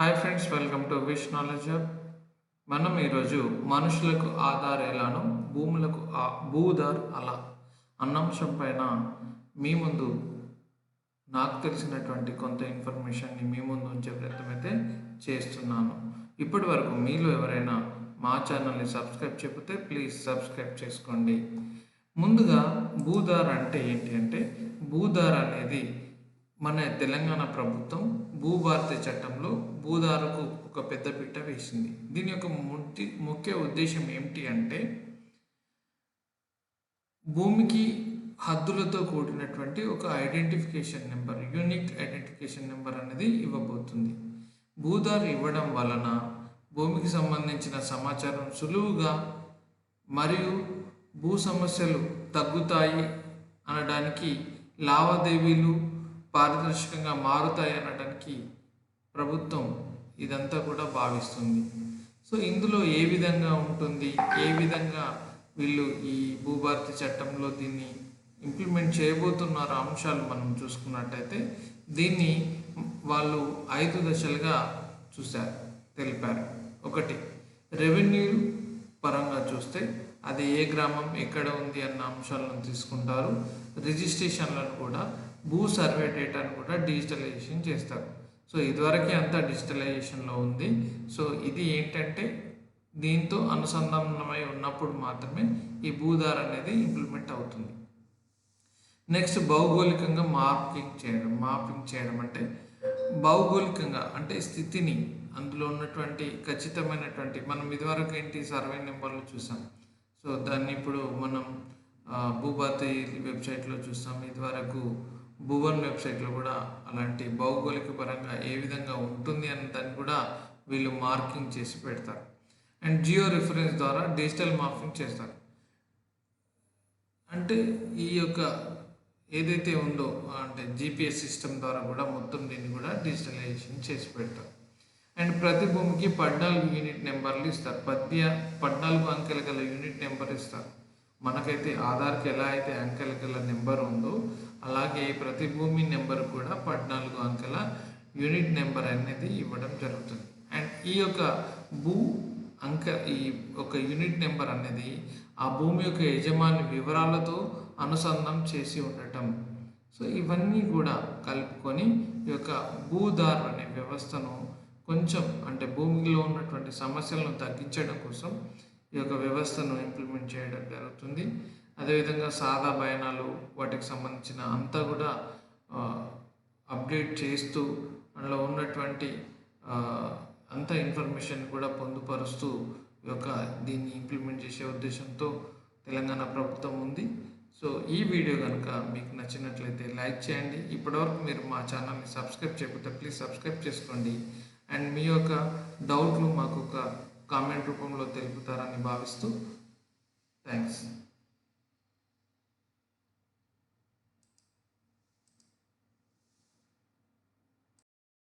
Hi friends welcome to wish knowledge మనం ఈరోజు మనుషులకు ఆధార్ ఎలానో భూములకు ఆ భూధార్ అలా అన్నాంశం పైన మీ ముందు నాకు తెలిసినటువంటి కొంత ఇన్ఫర్మేషన్ని మీ ముందు ఉంచే ప్రయత్నం అయితే చేస్తున్నాను. ఇప్పటి వరకు మీలో ఎవరైనా మా ఛానల్ని సబ్స్క్రైబ్ చెబితే ప్లీజ్ సబ్స్క్రైబ్ చేసుకోండి. ముందుగా భూధార్ అంటే ఏంటి అంటే భూధార్ అనేది మన తెలంగాణ ప్రభుత్వం భూభారతి చట్టంలో భూదారుకు ఒక పెద్ద పీట వేసింది. దీని యొక్క ముఖ్య ముఖ్య ఉద్దేశం ఏమిటి అంటే భూమికి హద్దులతో కూడినటువంటి ఒక identification number unique identification number అనేది ఇవ్వబోతుంది. భూదారు ఇవ్వడం వలన భూమికి సంబంధించిన సమాచారం సులువుగా మరియు భూ సమస్యలు తగ్గుతాయి అనడానికి లావాదేవీలు పారదర్శకంగా మారుతాయి అనడానికి ప్రభుత్వం ఇదంతా కూడా భావిస్తుంది. సో ఇందులో ఏ విధంగా ఉంటుంది? ఏ విధంగా వీళ్ళు ఈ భూభారతి చట్టంలో దీన్ని ఇంప్లిమెంట్ చేయబోతున్నారు అంశాలు మనం చూసుకున్నట్టయితే దీన్ని వాళ్ళు ఐదు దశలుగా చూశారు తెలిపారు. ఒకటి రెవెన్యూ పరంగా చూస్తే అది ఏ గ్రామం ఎక్కడ ఉంది అన్న అంశాలను తీసుకుంటారు. రిజిస్ట్రేషన్లను కూడా భూ సర్వే డేటాను కూడా డిజిటలైజేషన్ చేస్తారు. సో ఇదివరకే అంతా డిజిటలైజేషన్లో ఉంది. సో ఇది ఏంటంటే దీంతో అనుసంధానమై ఉన్నప్పుడు మాత్రమే ఈ భూధార అనేది ఇంప్లిమెంట్ అవుతుంది. నెక్స్ట్ భౌగోళికంగా మార్పింగ్ చేయడం మాపింగ్ చేయడం అంటే భౌగోళికంగా అంటే స్థితిని అందులో ఉన్నటువంటి ఖచ్చితమైనటువంటి మనం ఇదివరకు ఏంటి సర్వే నెంబర్లు చూసాం. సో దాన్ని ఇప్పుడు మనం భూభారతి వెబ్సైట్లో చూస్తాం. ఇదివరకు భువన్ వెబ్సైట్లో కూడా అలాంటి భౌగోళిక పరంగా ఏ విధంగా ఉంటుంది అన్న దాన్ని కూడా వీళ్ళు మార్కింగ్ చేసి పెడతారు. అండ్ జియో రిఫరెన్స్ ద్వారా డిజిటల్ మార్కింగ్ చేస్తారు. అంటే ఈ యొక్క ఏదైతే ఉందో అంటే జీపీఎస్ సిస్టమ్ ద్వారా కూడా మొత్తం దీన్ని కూడా డిజిటలైజేషన్ చేసి పెడతారు. అండ్ ప్రతి భూమికి పద్నాలుగు యూనిట్ నెంబర్లు ఇస్తారు. పద్య పద్నాలుగు అంకెల గల యూనిట్ నెంబర్ ఇస్తారు. మనకైతే ఆధార్కి ఎలా అయితే అంకెల గల నెంబర్ ఉందో అలాగే ప్రతి భూమి నెంబర్ కూడా పద్నాలుగు అంకెల యూనిట్ నెంబర్ అనేది ఇవ్వడం జరుగుతుంది. అండ్ ఈ యొక్క భూ అంక ఈ ఒక యూనిట్ నెంబర్ అనేది ఆ భూమి యొక్క యజమాని వివరాలతో అనుసంధానం చేసి ఉండటం. సో ఇవన్నీ కూడా కలుపుకొని ఈ యొక్క భూదారు అనే వ్యవస్థను కొంచెం అంటే భూమిలో ఉన్నటువంటి సమస్యలను తగ్గించడం కోసం ఈ యొక్క వ్యవస్థను ఇంప్లిమెంట్ చేయడం జరుగుతుంది. అదేవిధంగా సాదా బయనాలు వాటికి సంబంధించిన అంతా కూడా అప్డేట్ చేస్తూ అందులో ఉన్నటువంటి అంత ఇన్ఫర్మేషన్ కూడా పొందుపరుస్తూ ఈ యొక్క దీన్ని ఇంప్లిమెంట్ చేసే ఉద్దేశంతో తెలంగాణ ప్రభుత్వం ఉంది. సో ఈ వీడియో కనుక మీకు నచ్చినట్లయితే లైక్ చేయండి. ఇప్పటివరకు మీరు మా ఛానల్ని సబ్స్క్రైబ్ చేయకపోతే ప్లీజ్ సబ్స్క్రైబ్ చేసుకోండి. అండ్ మీ యొక్క డౌట్లు మాకు ఒక కామెంట్ రూపంలో తెలుపుతారని భావిస్తూ థ్యాంక్స్